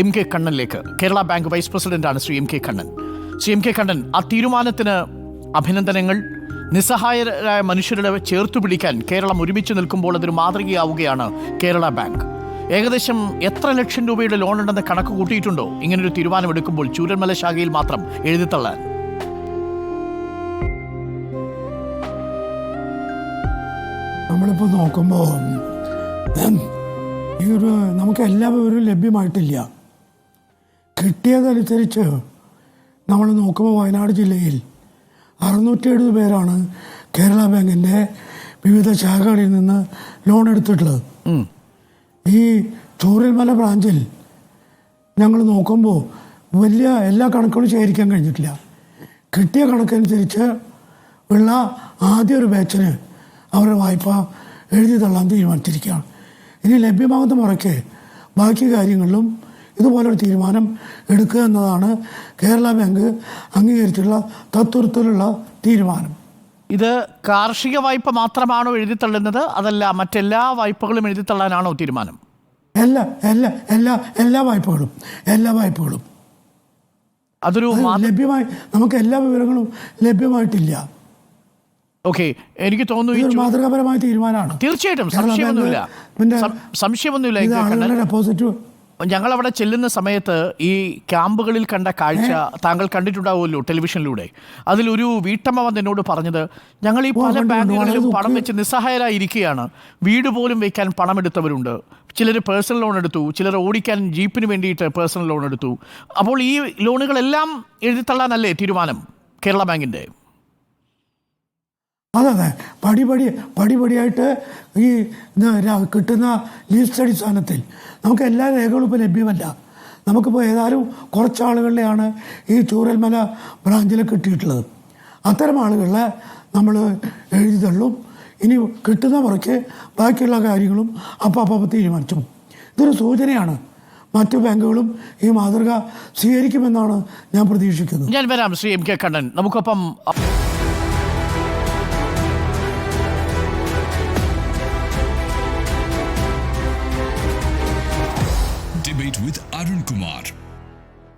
M K കണ്ണനിലേക്ക്. Kerala bank vice പ്രസിഡന്റാണ് Shri M K Kannan. Shri M K Kannan ആ തീരുമാനത്തിന് അഭിനന്ദനങ്ങൾ. നിസ്സഹായരായ മനുഷ്യരുടെ ചേർത്തു പിടിക്കാൻ കേരളം ഒരുമിച്ച് നിൽക്കുമ്പോൾ അതൊരു മാതൃകയാവുകയാണ് കേരള ബാങ്ക്. ഏകദേശം എത്ര ലക്ഷം രൂപയുടെ ലോൺ ഉണ്ടെന്ന് കണക്ക് കൂട്ടിയിട്ടുണ്ടോ? ഇങ്ങനൊരു തീരുമാനമെടുക്കുമ്പോൾ ചൂരന്മല ശാഖയിൽ മാത്രം എഴുതിത്തള്ളാൻ നമ്മളിപ്പോൾ നോക്കുമ്പോൾ ഈ ഒരു നമുക്ക് എല്ലാ വിവരവും ലഭ്യമായിട്ടില്ല. കിട്ടിയതനുസരിച്ച് നമ്മൾ നോക്കുമ്പോൾ വയനാട് ജില്ലയിൽ അറുന്നൂറ്റി എഴുപത് പേരാണ് കേരള ബാങ്കിന്റെ വിവിധ ശാഖകളിൽ നിന്ന് ലോൺ എടുത്തിട്ടുള്ളത്. ഈ ചൂരൽമല ബ്രാഞ്ചിൽ ഞങ്ങൾ നോക്കുമ്പോൾ വലിയ എല്ലാ കണക്കുകളും ശേഖരിക്കാൻ കഴിഞ്ഞിട്ടില്ല. കിട്ടിയ കണക്കനുസരിച്ച് ഉള്ള ആദ്യ ഒരു ബാച്ചിന് അവരുടെ വായ്പ എഴുതി തള്ളാൻ തീരുമാനിച്ചിരിക്കുകയാണ്. ഇനി ലഭ്യമാകുന്ന മുറയ്ക്ക് ബാക്കി കാര്യങ്ങളിലും ഇതുപോലൊരു തീരുമാനം എടുക്കുക എന്നതാണ് കേരള ബാങ്ക് അംഗീകരിച്ചുള്ള തത്വത്തിലുള്ള തീരുമാനം. ഇത് കാർഷിക വായ്പ മാത്രമാണോ എഴുതിത്തള്ളുന്നത് അതല്ല മറ്റെല്ലാ വായ്പകളും എഴുതിത്തള്ളാനാണോ തീരുമാനം? എല്ലാ എല്ലാ എല്ലാ എല്ലാ വായ്പകളും എല്ലാ വായ്പകളും. അതൊരു ലഭ്യമായി നമുക്ക് എല്ലാ വിവരങ്ങളും ലഭ്യമായിട്ടില്ല. ഓക്കെ എനിക്ക് തോന്നുന്നു മാതൃകാപരമായ തീരുമാനമാണ്. തീർച്ചയായിട്ടും സംശയമൊന്നുമില്ല. സംശയമൊന്നുമില്ല ഡെപ്പോസിറ്റ് ഞങ്ങൾ അവിടെ ചെല്ലുന്ന സമയത്ത് ഈ ക്യാമ്പുകളിൽ കണ്ട കാഴ്ച താങ്കൾ കണ്ടിട്ടുണ്ടാവുമല്ലോ ടെലിവിഷനിലൂടെ. അതിലൊരു വീട്ടമ്മ വന്ന് എന്നോട് പറഞ്ഞത് ഞങ്ങൾ ഈ പല. ബാങ്കുകളിലും പണം വെച്ച് നിസ്സഹായരായിരിക്കുകയാണ്. വീട് പോലും വെക്കാൻ പണമെടുത്തവരുണ്ട്. ചിലർ പേഴ്സണൽ ലോൺ എടുത്തു ചിലർ ഓടിക്കാൻ ജീപ്പിന് വേണ്ടിയിട്ട് പേഴ്സണൽ ലോൺ എടുത്തു. അപ്പോൾ ഈ ലോണുകളെല്ലാം എഴുതിത്തള്ളാനല്ലേ തീരുമാനം കേരള ബാങ്കിന്റെ? അതെ പടിപടി പടിപടിയായിട്ട് ഈ കിട്ടുന്ന ലിസ്റ്റ് അടിസ്ഥാനത്തിൽ നമുക്ക് എല്ലാ രേഖകളും ഇപ്പോൾ ലഭ്യമല്ല. നമുക്കിപ്പോൾ ഏതാനും കുറച്ച് ആളുകളിലെയാണ് ഈ ചൂരൽമല ബ്രാഞ്ചിൽ കിട്ടിയിട്ടുള്ളത്. അത്തരം ആളുകളെ നമ്മൾ എഴുതി തള്ളും. ഇനി കിട്ടുന്ന മുറയ്ക്ക് ബാക്കിയുള്ള കാര്യങ്ങളും അപ്പം അപ്പം തീരുമാനിച്ചു. ഇതൊരു സൂചനയാണ്. മറ്റു ബാങ്കുകളും ഈ മാതൃക സ്വീകരിക്കുമെന്നാണ് ഞാൻ പ്രതീക്ഷിക്കുന്നത് ഞാൻ വരാം ശ്രീ എം കെ കണ്ണൻ. നമുക്കൊപ്പം